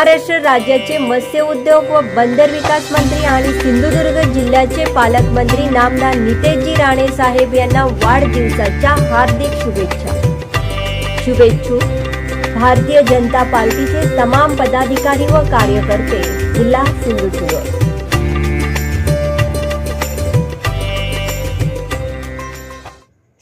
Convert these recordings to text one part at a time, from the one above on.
महाराष्ट्र राज्याचे मत्स्य उद्योग व बंदर विकास मंत्री आणि सिंधुदुर्ग जिल्ह्याचे पालकमंत्री नामदार नितेशजी राणे साहेब यांना वाढदिवसाच्या हार्दिक शुभेच्छा. शुभेच्छुक भारतीय जनता पार्टीचे तमाम पदाधिकारी व कार्यकर्ते जिल्हा सिंधुदुर्ग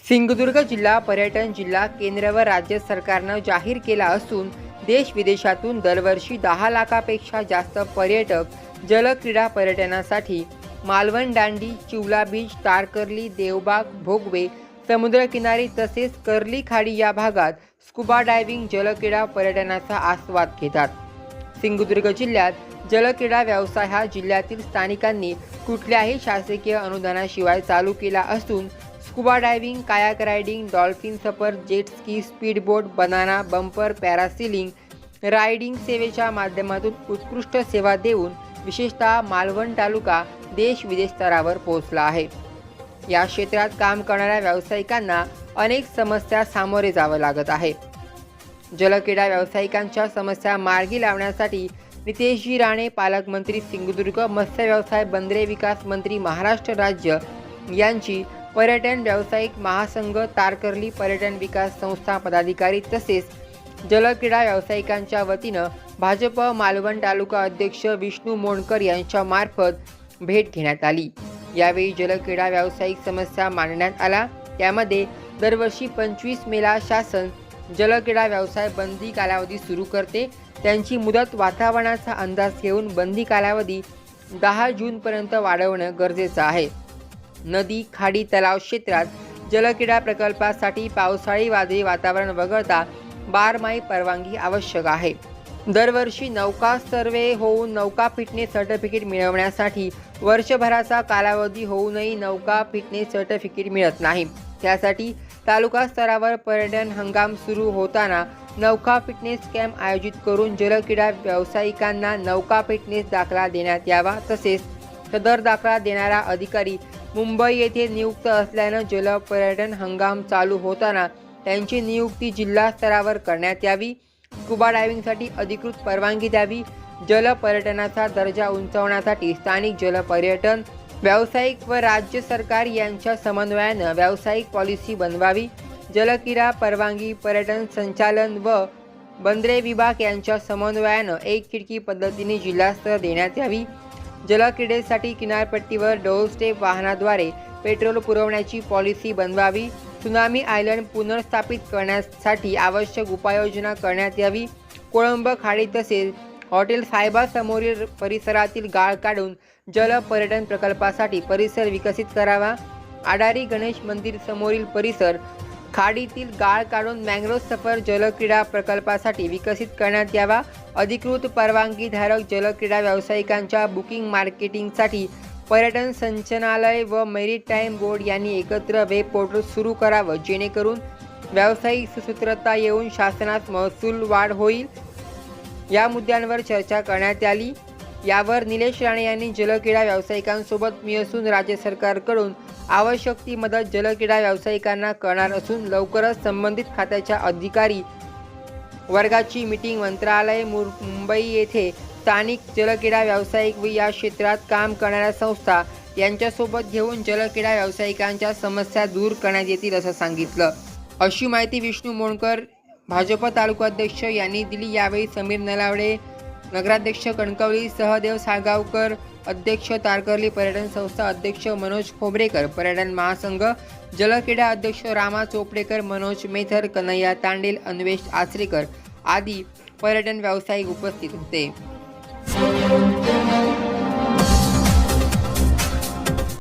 सिंधुदुर्ग जिल्हा पर्यटन जिल्हा केंद्र व राज्य सरकारनं जाहीर केला असून देश विदेशातून दरवर्षी दहा लाखापेक्षा जास्त पर्यटक जलक्रीडा पर्यटनासाठी मालवण दांडी चिवला बीच तारकर्ली देवबाग भोगवे समुद्रकिनारी तसेच कर्ली खाडी या भागात स्कुबा डायव्हिंग जलक्रीडा पर्यटनाचा आस्वाद घेतात. सिंधुदुर्ग जिल्ह्यात जलक्रीडा व्यवसाय हा जिल्ह्यातील स्थानिकांनी कुठल्याही शासकीय अनुदानाशिवाय चालू केला असून scuba diving kayak riding dolphin सफर jet ski speedboat banana bumper parasailing riding सेवेच्या माध्यमातून उत्कृष्ट सेवा देऊन विशेषतः मालवण तालुका देश विदेश स्तरावर पोहोचला आहे. या क्षेत्रात काम करणाऱ्या व्यावसायिकांना अनेक समस्या सामोरे जावं लागत आहे. जलक्रीडा व्यावसायिकांच्या समस्या मार्गी लावण्यासाठी नितेशजी राणे पालकमंत्री सिंधुदुर्ग मत्स्य व्यवसाय बंदरे विकास मंत्री महाराष्ट्र राज्य यांची पर्यटन व्यावसायिक महासंघ तारकर्ली पर्यटन विकास संस्था पदाधिकारी तसेच जलक्रीडा व्यावसायिकांच्या वतीनं भाजप मालवण तालुका अध्यक्ष विष्णू मोंडकर यांच्या मार्फत भेट घेण्यात आली. यावेळी जलक्रीडा व्यावसायिक समस्या मांडण्यात आला. त्यामध्ये दरवर्षी पंचवीस मेला शासन जलक्रीडा व्यवसाय बंदी कालावधी सुरू करते. त्यांची मुदत वातावरणाचा अंदाज घेऊन बंदी कालावधी दहा जूनपर्यंत वाढवणं गरजेचं आहे. नदी खाडी तलाव क्षेत्रात जलक्रीडा प्रकल्पासाठी पावसाळी वादळी वातावरण वगळता बारमाही परवानगी आवश्यक आहे. दरवर्षी नौका सर्वे होऊन नौका फिटनेस सर्टिफिकेट मिळवण्यासाठी वर्षभराचा कालावधी होऊनही नौका फिटनेस सर्टिफिकेट मिळत नाही. त्यासाठी तालुका स्तरावर पर्यटन हंगाम सुरू होताना नौका फिटनेस कॅम्प आयोजित करून जलक्रीडा व्यावसायिकांना नौका फिटनेस दाखला देण्यात यावा तसेच सदर दाखला देणारा अधिकारी मुंबई येथे नियुक्त असल्यानं जलपर्यटन हंगाम चालू होताना त्यांची नियुक्ती जिल्हा स्तरावर करण्यात यावी स्कुबा डायव्हिंगसाठी अधिकृत परवानगी द्यावी जलपर्यटनाचा दर्जा उंचावण्यासाठी स्थानिक जलपर्यटन व्यावसायिक व राज्य सरकार यांच्या समन्वयानं व्यावसायिक पॉलिसी बनवावी जलक्रीडा परवानगी पर्यटन संचालन व बंदरे विभाग यांच्या समन्वयानं एक खिडकी पद्धतीने जिल्हास्तर देण्यात यावी जलक्रीडेसाठी किनारपट्टीवर डोरस्टेप वाहनाद्वारे पेट्रोल पुरवण्याची पॉलिसी बनवावी सुनामी आयलंड पुनर्स्थापित करण्यासाठी आवश्यक उपाययोजना करण्यात यावी कोळंब खाडी तसेच हॉटेल साहेबासमोरील परिसरातील गाळ काढून जल पर्यटन प्रकल्पासाठी परिसर विकसित करावा. आडारी गणेश मंदिर समोरील परिसर खाडीतील गाळ काढून मँग्रोव्ह सफर जलक्रीडा प्रकल्पासाठी विकसित करण्यात यावा. अधिकृत परवानगीधारक जलक्रीडा व्यावसायिकांच्या बुकिंग मार्केटिंगसाठी पर्यटन संचालनालय व मेरीटाईम बोर्ड यांनी एकत्र वेब पोर्टल सुरू करावं जेणेकरून व्यावसायिक सुसूत्रता येऊन शासनात महसूल वाढ होईल. या मुद्द्यांवर चर्चा करण्यात आली. यावर निलेश राणे यांनी जलक्रीडा व्यावसायिकांसोबत मी असून राज्य सरकारकडून आवश्यक ती मदत जलक्रीडा व्यावसायिकांना करणार असून लवकरच संबंधित खात्याच्या अधिकारी वर्गाची मीटिंग मंत्रालय मुंबई येथे स्थानिक जलक्रीडा व्यावसायिक व या क्षेत्रात काम करणाऱ्या संस्था यांच्यासोबत घेऊन जलक्रीडा व्यावसायिकांच्या समस्या दूर करण्यात येतील असं सांगितलं. अशी माहिती विष्णू मोणकर भाजप तालुकाध्यक्ष यांनी दिली. यावेळी समीर नलावडे नगराध्यक्ष कणकवली सहदेव साळगावकर अध्यक्ष तारकर्ली पर्यटन संस्था अध्यक्ष मनोज खोबरेकर पर्यटन महासंघ जलक्रीडा अध्यक्ष रामा चोपडेकर मनोज मेथर कन्हैया तांडेल अन्वेष आचरेकर आदी पर्यटन व्यावसायिक उपस्थित होते.